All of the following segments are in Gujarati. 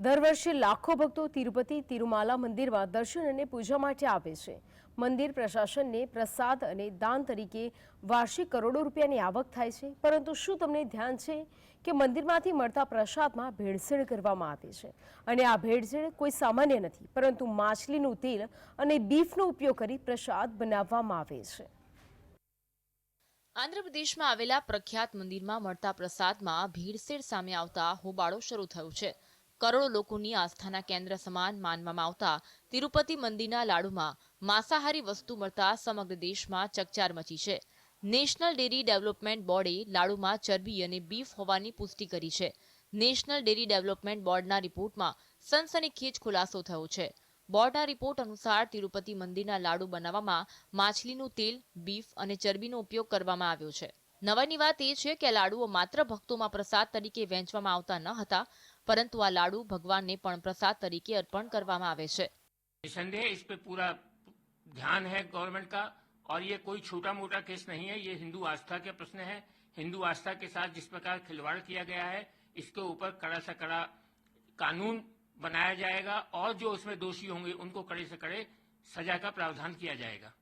દર વર્ષે લાખો ભક્તો તિરુપતિ તિરુમાલા મંદિરમાં દર્શન અને પૂજા માટે આવે છે. મંદિર પ્રશાસનને પ્રસાદ અને દાન તરીકે વાર્ષિક કરોડો રૂપિયાની આવક થાય છે. પરંતુ શું તમને ધ્યાન છે કે મંદિરમાંથી મળતા પ્રસાદમાં ભેળસેળ કરવામાં આવે છે? અને આ ભેળસેળ કોઈ સામાન્ય નથી, પરંતુ માછલીનું તેલ અને બીફનો ઉપયોગ કરી પ્રસાદ બનાવવામાં આવે છે. આંધ્રપ્રદેશમાં આવેલા પ્રખ્યાત મંદિરમાં મળતા પ્રસાદમાં ભીડસેળ સામે આવતા હોબાળો શરૂ થયો છે. કરોડો લોકોની આસ્થાના કેન્દ્ર સમાન માનવામાં આવતા તિરુપતિ મંદિરના લાડુમાં માંસાહારી વસ્તુ મળતા સમગ્ર દેશમાં ચકચાર મચી છે. નેશનલ ડેરી ડેવલપમેન્ટ બોર્ડે લાડુમાં ચરબી અને બીફ હોવાની પુષ્ટિ કરી છે. નેશનલ ડેરી ડેવલપમેન્ટ બોર્ડના રિપોર્ટમાં સનસનીખેજ ખુલાસો થયો છે. બોર્ડના રિપોર્ટ અનુસાર તિરુપતિ મંદિરના લાડુ બનાવવામાં માછલીનું તેલ, બીફ અને ચરબીનો ઉપયોગ કરવામાં આવ્યો છે. નવાની વાત એ છે કે લાડુઓ માત્ર ભક્તોમાં પ્રસાદ તરીકે વહેંચવામાં આવતા ન હતા પરંતુ આ લાડુ ભગવાનને પણ પ્રસાદ તરીકે અર્પણ કરવામાં આવે છે निसंदेह इस पे पूरा ध्यान है गवर्नमेंट का और ये कोई छोटा मोटा केस नहीं है ये हिंदू आस्था के प्रश्न है हिंदू आस्था के साथ जिस प्रकार खिलवाड़ किया गया है इसके ऊपर कड़ा से कड़ा कानून बनाया जाएगा और जो उसमें दोषी होंगे उनको कड़े से कड़े सजा का प्रावधान किया जाएगा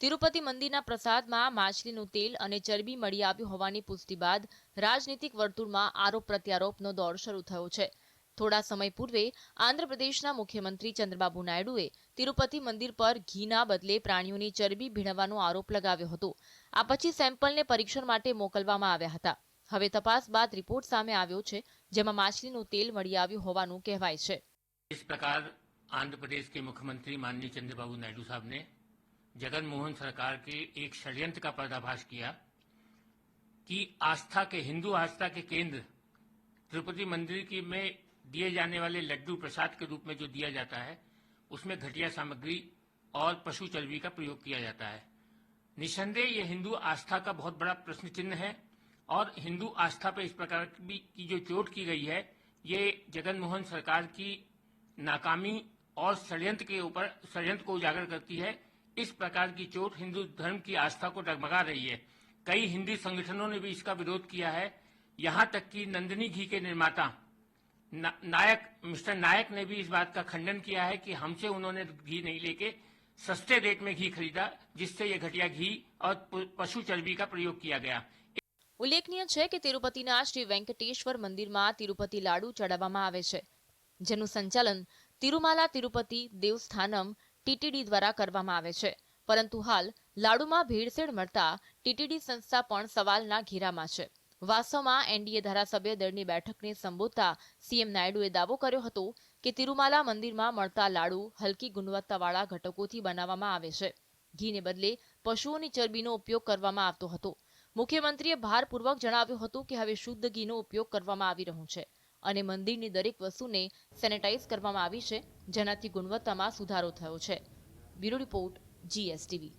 તિરુપતિ મંદિરના પ્રસાદમાં માછલીનું તેલ અને ચરબી મળી આવ્યું હોવાની પુષ્ટિ બાદ રાજનીતિક વર્તુળમાં આરોપ પ્રત્યારોપનો દોર શરૂ થયો છે થોડા સમય પૂર્વે આંધ્રપ્રદેશના મુખ્યમંત્રી ચંદ્રબાબુ નાયડુએ તિરુપતિ મંદિર પર ઘીના બદલે પ્રાણીઓની ચરબી ભીણવવાનો આરોપ લગાવ્યો હતો આ પછી સેમ્પલને પરીક્ષણ માટે મોકલવામાં આવ્યા હતા હવે તપાસ બાદ રિપોર્ટ સામે આવ્યો છે જેમાં માછલીનું તેલ મળી આવ્યું હોવાનું કહેવાય છે इस प्रकार आंध्र प्रदेश के मुख्यमंत्री माननीय चंद्रबाबू नायडू साहब ने जगन मोहन सरकार के एक षड्यंत्र का पर्दाफाश किया कि आस्था के, हिंदू आस्था के केंद्र तिरुपति मंदिर की में दिए जाने वाले लड्डू प्रसाद के रूप में जो दिया जाता है, उसमें घटिया सामग्री और पशु चर्बी का प्रयोग किया जाता है। निसंदेह ये हिंदू आस्था का बहुत बड़ा प्रश्न चिन्ह है और हिंदू आस्था पर इस प्रकार की जो चोट की गई है, ये जगन मोहन सरकार की नाकामी और षड्यंत्र के ऊपर, षड्यंत्र को उजागर करती है। इस प्रकार की चोट हिंदू धर्म की आस्था को डगमगा रही है कई हिंदी संगठनों ने भी इसका विरोध किया है यहाँ तक कि नंदिनी घी के निर्माता ना, नायक मिस्टर नायक ने भी इस बात का खंडन किया है कि हमसे उन्होंने घी नहीं लेके सस्ते रेट में घी खरीदा जिससे ये घटिया घी और प- पशु चर्बी का प्रयोग किया गया ઉલ્લેખનીય છે કે તિરુપતિના શ્રી વેંકટેશ્વર મંદિરમાં તિરુપતિ લાડુ ચડાવવામાં આવે છે જેનું સંચાલન તિરુમાલા તિરુપતિ દેવસ્થાનમ ટીટીડી દ્વારા કરવામાં આવે છે. પરંતુ હાલ લાડુમાં ભેળસેળ મળતા ટીટીડી સંસ્થા પણ સવાલના ઘેરામાં છે. વાસ્તવમાં એનડીએ ધારાસભ્ય દળની બેઠકને સંબોધતા સીએમ નાયડુએ દાવો કર્યો હતો કે તિરુમાલા મંદિરમાં મળતા લાડુ હલકી ગુણવત્તાવાળા ઘટકોથી બનાવવામાં આવે છે. ઘીને બદલે પશુઓની ચરબીનો ઉપયોગ કરવામાં આવતો હતો. મુખ્યમંત્રીએ ભારપૂર્વક જણાવ્યું હતું કે હવે શુદ્ધ ઘીનો ઉપયોગ કરવામાં આવી રહ્યો છે. અને મંદિરની દરેક વસ્તુને સેનેટાઈઝ કરવામાં આવી છે, જેનાથી ગુણવત્તામાં સુધારો થયો છે. Bureau report GSTV